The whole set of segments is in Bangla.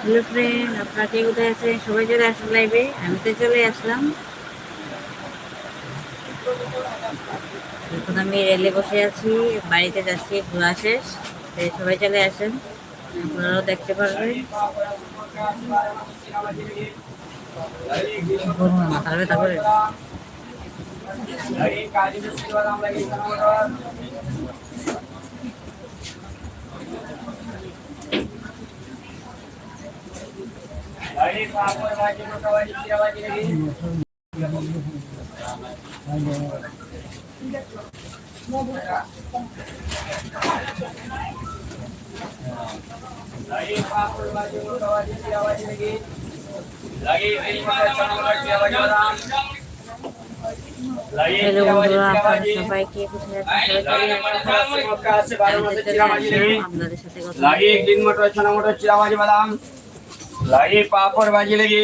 হ্যালো ফ্রেন্ড আপনারা কে কোথায় আছেন সবাই চলে আসুন লাইভে আমি তো চলে আসলাম এখন আমি রেলে বসে আছি বাড়িতে যাচ্ছি ঘোরা শেষ সবাই চলে আসেন আপনারাও দেখতে পারবেন বলুন না মাথার ব্যথা করে লাগিয়ে কাজু বিস্কুট বাদাম লাগিয়ে চমৎকার লাগিয়ে পাপড় ভাজি মোটা ভাজি চিরাবাজি লাগিয়ে লাগিয়ে পাপড় ভাজি মোটা ভাজি চিরাবাজি লাগিয়ে লাগিয়ে দিন মতো চমৎকার চিরাবাজি বাদাম লাগিয়ে হ্যালো চিরাবাজি বন্ধুরা আপনারা চিরাবাজি সবাই কে কোথায় আছেন সবাই চলে আসেন আপনাদের সাথে কথা লাগিয়ে গ্রিন মটর ছানা মটর চিরাবাজি বাদাম লাগিয়ে পাপড় ভাজি লেগে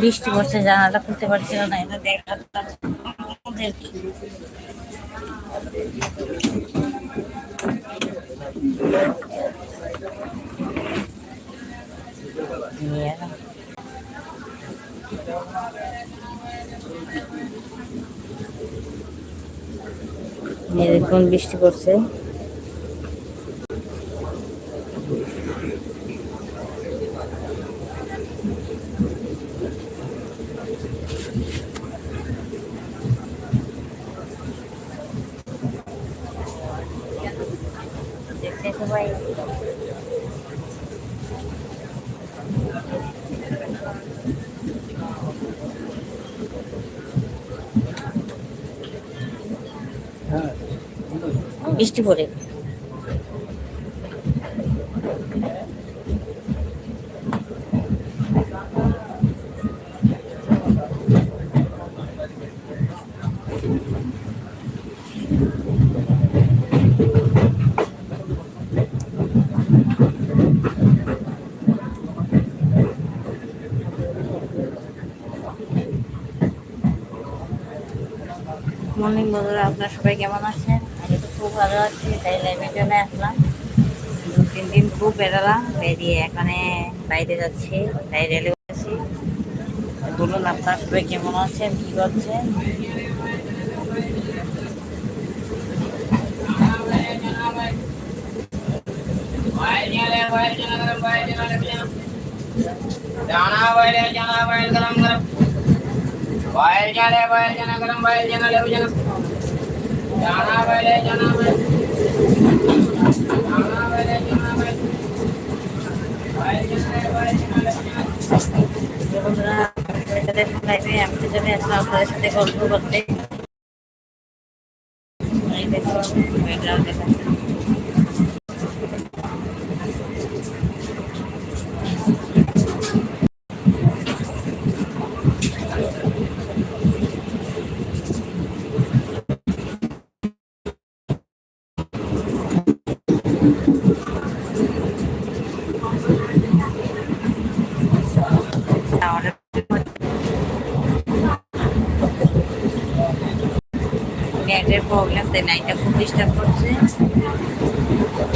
বৃষ্টি পড়ছে জানালা খুলতে পারছিল না এটা আপনাদেরকে। Yeah. দেখুন বৃষ্টি পড়ছে দেখতে সবাই বৃষ্টি পড়ে। মর্নিং বন্ধুরা। আপনার সবাই কেমন আছেন? আমি তো খুব ভালো আছি। তাই লাইভে চলে আসলাম। দু তিন দিন খুব বেরোলাম। বেরিয়ে এখানে বাইরে যাচ্ছি। তাই রেলে আছি বলুন, আপনার সবাই কেমন আছেন? কী করছেন? জানা বাইরে জানা বাইরে, গরম গরম। वाले जाने वाले जाना गरम वाले जाना ले जाना जाना वाले जाना वाले जाना वाले जाना वाले वाले जाने वाले जाना ले जाना বন্ধুরা আপনাদের লাইভে আমি তো চলে আসলাম আপনাদের সাথে গল্প করতে নেটের প্রবলেম তাই লাইনটা খুব ডিস্টার্ব করছে।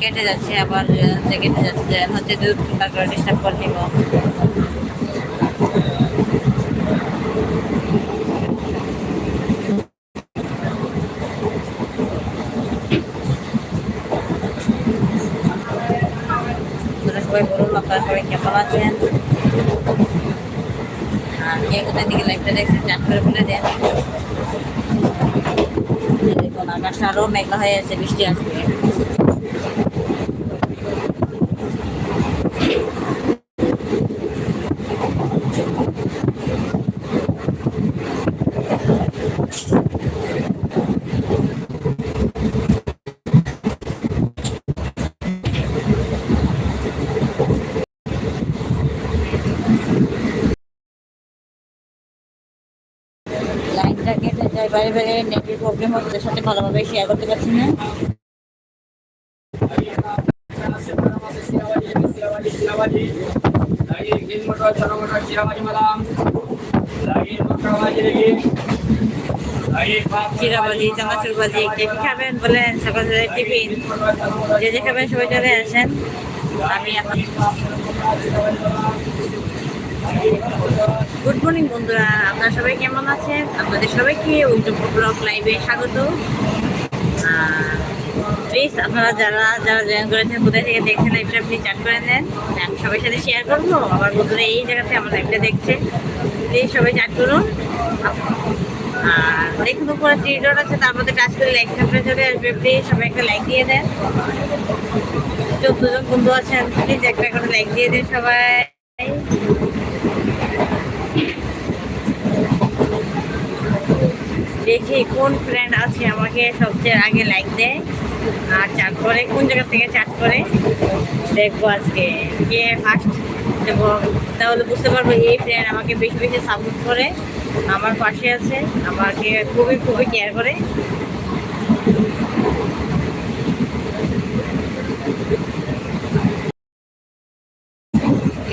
কেটে যাচ্ছে আবার হচ্ছে কেটে যাচ্ছে হচ্ছে দু তিনবার করে ডিস্টার্ব করে নিব। কেমন আছেন? আর কে দেখছেন করে বলে দেন। দেখুন আকাশটা আরও মেঘলা হয়ে আছে বৃষ্টি আসবে যায় বাইরে বাইরে নেটের প্রবলেম হচ্ছে সাথে ভালোভাবে শেয়ার করতে পারছি না। চিরাবাজি চানাচুর বাজি খাবেন বলেন সকালে টিফিন। যে যে খাবেন, সবাই চলে আসেন। আমি এখন গুড মর্নিং বন্ধুরা। আপনারা সবাই কেমন আছেন? আপনাদের সবাইকে উইন্টার ব্লগ লাইভে স্বাগত। প্লিজ আপনারা যারা যারা জয়েন করেছেন, কোথায় থেকে দেখছেন লাইভটা আপনি চাট করে নেন। আমি সবার সাথে শেয়ার করব। আমার বন্ধুরা এই জায়গাতে আমার লাইভটা দেখছে। প্লিজ সবাই চাট করুন। আর দেখুন উপরে থ্রি আছে, তার মধ্যে টাচ করে লাইক থাকলে চলে আসবে। প্লিজ সবাই একটা লাইক দিয়ে দেন। চোদ্দ জন বন্ধু আছেন প্লিজ একটা করে লাইক দিয়ে দিন সবাই। দেখি কোন ফ্রেন্ড আছে আমাকে সবচেয়ে আগে লাইক দেয়। আর চাট করে কোন জায়গা থেকে চাট করে দেখব আজকে। কে ফার্স্ট দেবো তাহলে বুঝতে পারব এই ফ্রেন্ড আমাকে বেশি বেশি সাপোর্ট করে, আমার পাশে আছে, আমাকে খুবই খুবই কেয়ার করে।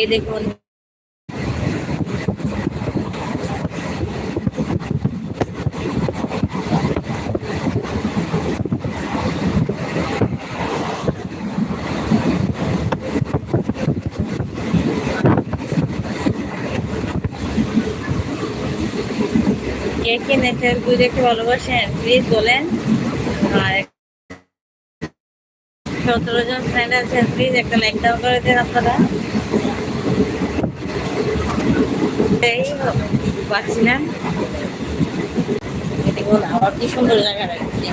এই দেখুন। কে কে ভালোবাসেন প্লিজ বলেন। আর সতেরো জন ফ্রেন্ড আছেন প্লিজ একটা লাইক ডাউন করে দেন এই পাচ্ছিলাম। আবার কি সুন্দর জায়গা রাখছি